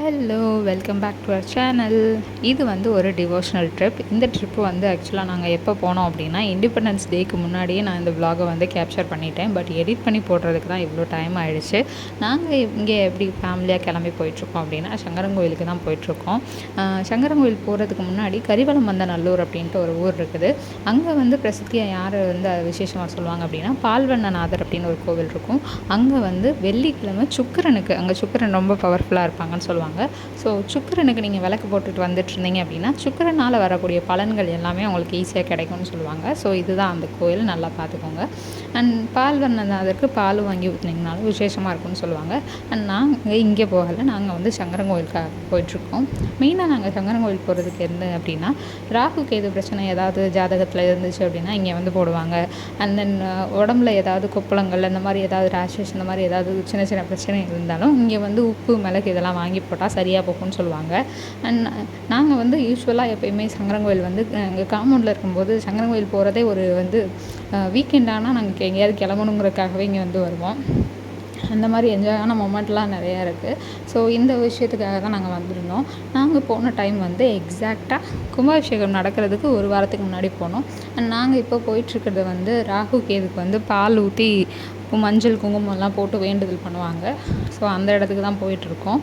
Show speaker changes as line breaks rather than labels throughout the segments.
Hello welcome back to our channel இது வந்து ஒரு டிவோஷனல் ட்ரிப் இந்த ட்ரிப்பு வந்து ஆக்சுவலாக நாங்கள் எப்போ போனோம் அப்படின்னா இண்டிபெண்டன்ஸ் டேக்கு முன்னாடியே நான் இந்த விலாகை வந்து கேப்சர் பண்ணிட்டேன். பட் எடிட் பண்ணி போடுறதுக்கு தான் இவ்வளோ டைம் ஆகிடுச்சு நாங்கள் இங்கே எப்படி ஃபேமிலியாக கிளம்பி போயிட்டுருக்கோம் அப்படின்னா சங்கரங்கோயிலுக்கு தான் போயிட்டுருக்கோம். ஆஹ் சங்கரங்கோயில் போகிறதுக்கு முன்னாடி கரிவலம் வந்த நல்லூர் அப்படின்ட்டு ஒரு ஊர் இருக்குது. அங்கே வந்து பிரசித்தியாக யார் வந்து விசேஷமாக சொல்லுவாங்க அப்படின்னா பால்வண்ணநாதர் அப்படின்னு ஒரு கோவில் இருக்கும். அங்கே வந்து வெள்ளிக்கிழமை சுக்கிரனுக்கு அங்கே சுக்கிரன் ரொம்ப பவர்ஃபுல்லாக இருப்பாங்கன்னு சொல்லுவாங்க. ஸோ சுக்கிரனுக்கு நீங்கள் விளக்கு போட்டுட்டு வந்துட்டு இருந்தீங்க அப்படின்னா சுக்கிரனால் வரக்கூடிய பலன்கள் எல்லாமே உங்களுக்கு ஈஸியாக கிடைக்கும்னு சொல்லுவாங்க. ஸோ இதுதான் அந்த கோயில் நல்லா பார்த்துக்கோங்க. அண்ட் பால் வந்ததற்கு பால் வாங்கி ஊற்றினீங்கனாலும் விசேஷமாக இருக்கும்னு சொல்லுவாங்க. அண்ட் நாங்கள் இங்கே போகலை. நாங்கள் வந்து சங்கரன் கோயிலுக்காக போயிட்டுருக்கோம். மெயினாக நாங்கள் சங்கரன் கோயில் போகிறதுக்கு எந்த அப்படின்னா ராகு கேது பிரச்சனை ஏதாவது ஜாதகத்தில் இருந்துச்சு அப்படின்னா இங்கே வந்து போடுவாங்க. அண்ட் தென் உடம்புல ஏதாவது கொப்பளங்கள் அந்த மாதிரி ஏதாவது ரேஷஸ் இந்த மாதிரி ஏதாவது சின்ன சின்ன பிரச்சனை இருந்தாலும் இங்கே வந்து உப்பு மிளகு இதெல்லாம் வாங்கி போட்டால் சரியாக போகும்னு சொல்லுவாங்க. அண்ட் நாங்கள் வந்து யூஸ்வலாக எப்பயுமே சங்கரங்கோயில் வந்து எங்கள் காம்பவுண்டில் இருக்கும்போது சங்கரங்கோயில் போகிறதே ஒரு வந்து வீக்கெண்ட் ஆனால் நாங்கள் எங்கேயாவது கிளம்பணுங்கிறதுக்காகவே இங்கே வந்து வருவோம். அந்த மாதிரி என்ஜாயான மொமெண்ட்லாம் நிறையா இருக்குது ஸோ இந்த விஷயத்துக்காக தான் நாங்கள் வந்திருந்தோம். நாங்கள் போன டைம் வந்து எக்ஸாக்டாக கும்பாபிஷேகம் நடக்கிறதுக்கு ஒரு வாரத்துக்கு முன்னாடி போனோம். அண்ட் நாங்கள் இப்போ போயிட்டுருக்கிறது வந்து ராகு கேதுக்கு வந்து பால் ஊற்றி மஞ்சள் குங்குமம்லாம் போட்டு வேண்டுதல் பண்ணுவாங்க. ஸோ அந்த இடத்துக்கு தான் போயிட்டுருக்கோம்.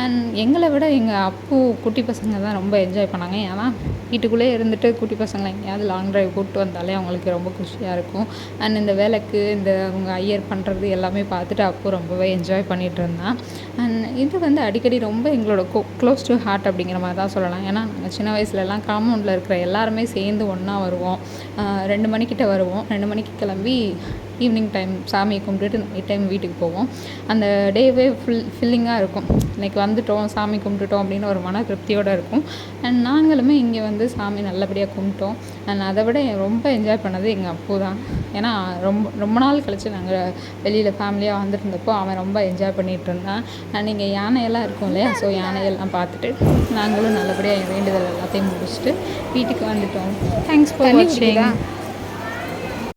அண்ட் எங்களை விட எங்கள் அப்பு குட்டி பசங்க தான் ரொம்ப என்ஜாய் பண்ணாங்க. ஏன்னா வீட்டுக்குள்ளேயே இருந்துட்டு குட்டி பசங்களை எங்கேயாவது லாங் டிரைவ் கூப்பிட்டு வந்தாலே அவங்களுக்கு ரொம்ப குஷியாக இருக்கும். அண்ட் இந்த வேலைக்கு இந்த அவங்க ஐயர் பண்ணுறது எல்லாமே பார்த்துட்டு அப்பு ரொம்பவே என்ஜாய் பண்ணிகிட்டு இருந்தான். அண்ட் இது வந்து அடிக்கடி ரொம்ப எங்களோட கோ க்ளோஸ் டு ஹார்ட் அப்படிங்கிற மாதிரி தான் சொல்லலாம். ஏன்னா நாங்கள் சின்ன வயசுலலாம் காம்பவுண்டில் இருக்கிற எல்லாருமே சேர்ந்து ஒன்றா வருவோம். ரெண்டு மணிக்கிட்ட வருவோம். ரெண்டு மணிக்கு கிளம்பி ஈவினிங் டைம் சாமியை கும்பிட்டுட்டு நைட் டைம் வீட்டுக்கு போவோம். அந்த டேவே ஃபுல் ஃபில்லிங்காக இருக்கும். இன்னைக்கு வந்துட்டோம் சாமி கும்பிட்டுட்டோம் அப்படின்னு ஒரு மன திருப்தியோடு இருக்கும். அண்ட் நாங்களுமே இங்கே வந்து சாமி நல்லபடியாக கும்பிட்டோம். அண்ட் அதை விட ரொம்ப என்ஜாய் பண்ணது எங்கள் அப்போ தான். ஏன்னா ரொம்ப ரொம்ப நாள் கழிச்சு நாங்கள் வெளியில் ஃபேமிலியாக வந்துட்டு இருந்தப்போ அவன் ரொம்ப என்ஜாய் பண்ணிகிட்டு இருந்தான். அண்ட் இங்கே யானையெல்லாம் இருக்கும் இல்லையா? ஸோ யானையெல்லாம் பார்த்துட்டு நாங்களும் நல்லபடியாக வேண்டுதல் எல்லாத்தையும் முடிச்சுட்டு வீட்டுக்கு வந்துட்டோம். தேங்க்ஸ் ஃபார் வாட்சிங்